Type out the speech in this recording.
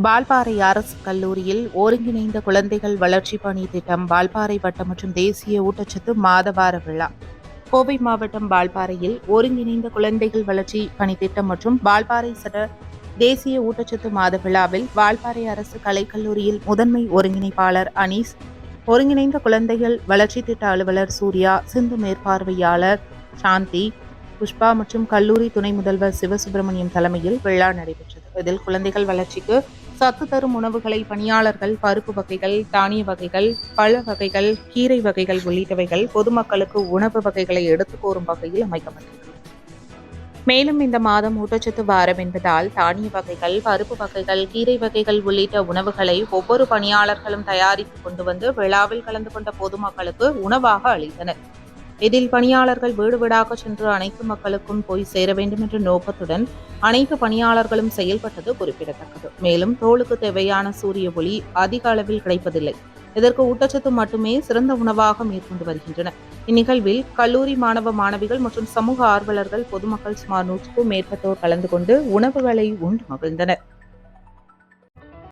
பால்பாறை அரசு கல்லூரியில் ஒருங்கிணைந்த குழந்தைகள் வளர்ச்சி பணி திட்டம் பால்பாறை வட்டம் மற்றும் தேசிய ஊட்டச்சத்து மாதவார விழா. கோவை மாவட்டம் பால்பாறையில் ஒருங்கிணைந்த குழந்தைகள் வளர்ச்சி பணி திட்டம் மற்றும் பால்பாறை சட தேசிய ஊட்டச்சத்து மாத விழாவில் வால்பாறை அரசு கலைக்கல்லூரியில் முதன்மை ஒருங்கிணைப்பாளர் அனீஸ் ஒருங்கிணைந்த குழந்தைகள் வளர்ச்சி திட்ட அலுவலர் சூர்யா சிந்து மேற்பார்வையாளர் சாந்தி புஷ்பா மற்றும் கல்லூரி துணை முதல்வர் சிவசுப்பிரமணியம் தலைமையில் விழா நடைபெற்றது. இதில் குழந்தைகள் வளர்ச்சிக்கு சத்து தரும் உணவுகளை பணியாளர்கள் பருப்பு வகைகள் தானிய வகைகள் பழ வகைகள் கீரை வகைகள் உள்ளிட்டவைகள் பொதுமக்களுக்கு உணவு வகைகளை எடுத்து கூறும் வகையில் அமைக்கப்பட்டுள்ளது மேலும் இந்த மாதம் ஊட்டச்சத்து வாரம் என்பதால் தானிய வகைகள் பருப்பு வகைகள் கீரை வகைகள் உள்ளிட்ட உணவுகளை ஒவ்வொரு பணியாளர்களும் தயாரித்து கொண்டு வந்து விழாவில் கலந்து கொண்ட பொதுமக்களுக்கு உணவாக அளித்தனர். இதில் பணியாளர்கள் வீடு வீடாக சென்று அனைத்து மக்களுக்கும் போய் சேர வேண்டும் என்ற நோக்கத்துடன் அனைத்து பணியாளர்களும் செயல்பட்டது குறிப்பிடத்தக்கது. மேலும் தோலுக்கு தேவையான சூரிய ஒளி அதிக அளவில் கிடைப்பதில்லை. இதற்கு ஊட்டச்சத்து மட்டுமே சிறந்த உணவாக மேற்கொண்டு வருகின்றன. இந்நிகழ்வில் கல்லூரி மாணவ மாணவிகள் மற்றும் சமூக ஆர்வலர்கள் பொதுமக்கள் சுமார் நூற்றுக்கும் மேற்பட்டோர் கலந்து கொண்டு உணவுகளை உண்டு மகிழ்ந்தனர்.